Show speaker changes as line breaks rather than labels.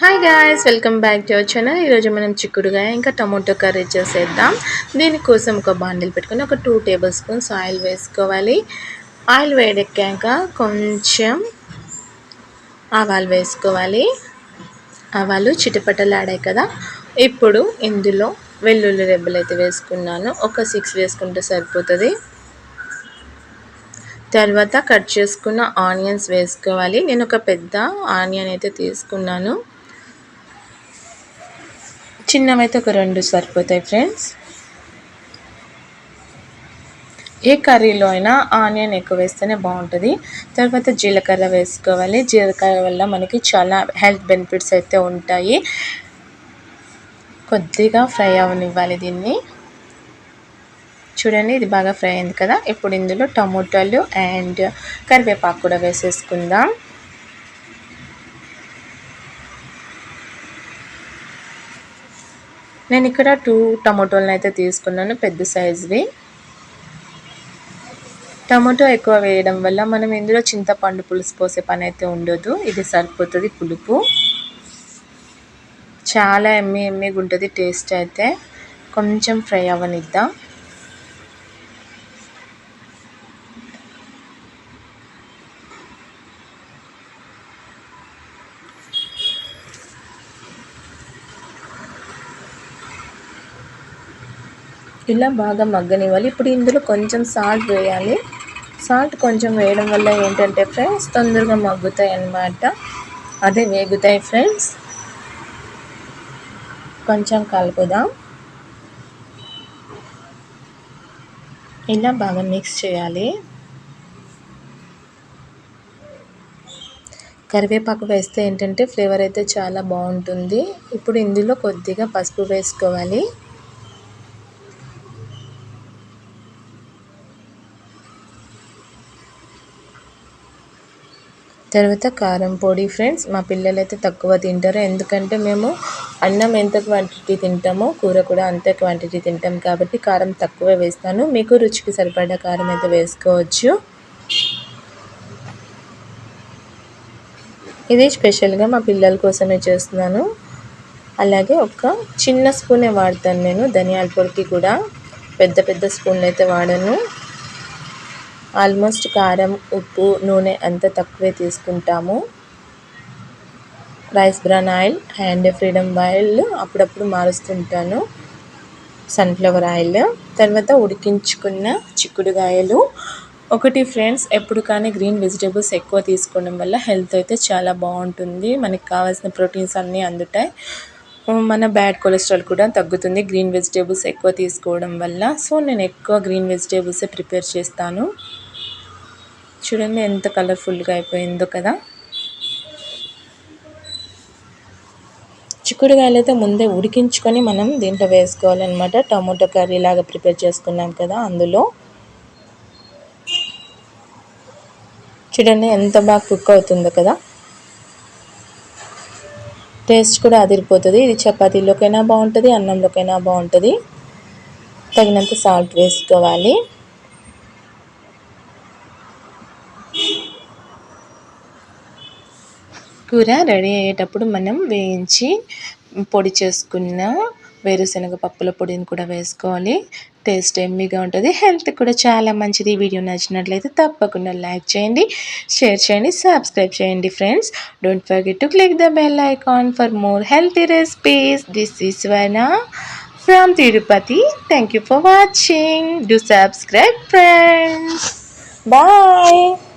Hi guys welcome back to our channel ఈరోజు మనం చిక్కుడుగాయ ఇంకా టమాటో కర్రీ చేసేద్దాం. దీనికోసం ఒక బాండిల్ పెట్టుకుని ఒక టూ టేబుల్ స్పూన్స్ ఆయిల్ వేసుకోవాలి. ఆయిల్ వేడెక్కాక కొంచెం ఆవాలు వేసుకోవాలి. ఆవాలు చిటపటలాడాయి కదా. ఇప్పుడు ఇందులో వెల్లుల్లి రెబ్బలు అయితే వేసుకున్నాను. ఒక సిక్స్ వేసుకుంటే సరిపోతుంది. తర్వాత కట్ చేసుకున్న ఆనియన్స్ వేసుకోవాలి. నేను ఒక పెద్ద ఆనియన్ అయితే తీసుకున్నాను. చిన్నవైతే ఒక రెండు సరిపోతాయి ఫ్రెండ్స్. ఏ కర్రీలో అయినా ఆనియన్ ఎక్కువ వేస్తేనే బాగుంటుంది. తర్వాత జీలకర్ర వేసుకోవాలి. జీలకర్ర వల్ల మనకి చాలా హెల్త్ బెనిఫిట్స్ అయితే ఉంటాయి. కొద్దిగా ఫ్రై అవనివ్వాలి దీన్ని. చూడండి ఇది బాగా ఫ్రై అయింది కదా. ఇప్పుడు ఇందులో టమోటాలు అండ్ కరివేపాకు కూడా వేసేసుకుందాం. నేను ఇక్కడ టూ టమాటోలను అయితే తీసుకున్నాను పెద్ద సైజువి. టమాటో ఎక్కువ వేయడం వల్ల మనం ఇందులో చింతపండు పులుసు పోసే పని అయితే ఉండదు. ఇది సరిపోతుంది పులుపు. చాలా ఎమ్మి ఎమ్మిగా ఉంటుంది టేస్ట్ అయితే. కొంచెం ఫ్రై అవ్వనిద్దాం ఇలా బాగా మగ్గనివ్వాలి. ఇప్పుడు ఇందులో కొంచెం సాల్ట్ వేయాలి. సాల్ట్ కొంచెం వేయడం వల్ల ఏంటంటే ఫ్రెండ్స్ తొందరగా మగ్గుతాయి అన్నమాట. అదే వేగుతాయి ఫ్రెండ్స్ కొంచెం కలుపుదాం. ఇలా బాగా మిక్స్ చేయాలి. కరివేపాకు వేస్తే ఏంటంటే ఫ్లేవర్ అయితే చాలా బాగుంటుంది. ఇప్పుడు ఇందులో కొద్దిగా పసుపు వేసుకోవాలి. తర్వాత కారం పొడి ఫ్రెండ్స్ మా పిల్లలు అయితే తక్కువ తింటారు. ఎందుకంటే మేము అన్నం ఎంత క్వాంటిటీ తింటామో కూర కూడా అంతే క్వాంటిటీ తింటాం కాబట్టి కారం తక్కువ వేస్తాను. మీకు రుచికి సరిపడా కారం అయితే వేసుకోవచ్చు. ఇది స్పెషల్గా మా పిల్లల కోసమే చేస్తున్నాను. అలాగే ఒక చిన్న స్పూనే వాడతాను నేను. ధనియాల పొడికి కూడా పెద్ద పెద్ద స్పూన్లు అయితే వాడను. ఆల్మోస్ట్ కారం ఉప్పు నూనె అంత తక్కువే తీసుకుంటాము. Rice bran oil and Freedom oil అప్పుడప్పుడు మారుస్తుంటాను. Sunflower oil. తర్వాత ఉడికించుకున్న చిక్కుడుగాయలు ఒకటి ఫ్రెండ్స్ ఎప్పుడు కానీ గ్రీన్ వెజిటేబుల్స్ ఎక్కువ తీసుకోవడం వల్ల హెల్త్ అయితే చాలా బాగుంటుంది. మనకి కావాల్సిన ప్రోటీన్స్ అన్నీ అందుతాయి. మన బ్యాడ్ కొలెస్ట్రాల్ కూడా తగ్గుతుంది. గ్రీన్ వెజిటేబుల్స్ ఎక్కువ తీసుకోవడం వల్ల. సో నేను ఎక్కువ గ్రీన్ వెజిటేబుల్సే ప్రిపేర్ చేస్తాను. చూడండి ఎంత కలర్ఫుల్గా అయిపోయిందో కదా. చిక్కుడుకాయలు అయితే ముందే ఉడికించుకొని మనం దీంట్లో వేసుకోవాలన్నమాట. టమోటో కర్రీ లాగా ప్రిపేర్ చేసుకున్నాం కదా అందులో. చూడండి ఎంత బాగా కుక్ అవుతుందో కదా. టేస్ట్ కూడా అదిరిపోతుంది. ఇది చపాతీలోకైనా బాగుంటుంది అన్నంలోకైనా బాగుంటుంది. తగినంత సాల్ట్ వేసుకోవాలి. కూర రెడీ అయ్యేటప్పుడు మనం వేయించి పొడి చేసుకున్న వేరుశనగ పప్పుల పొడిని కూడా వేసుకోవాలి. టేస్ట్ ఎమ్మిగా ఉంటుంది హెల్త్ కూడా చాలా మంచిది. వీడియో నచ్చినట్లయితే తప్పకుండా లైక్ చేయండి షేర్ చేయండి సబ్స్క్రైబ్ చేయండి friends. Don't forget to click the bell icon for more healthy recipes this is Vana from Tirupati thank you for watching do subscribe friends bye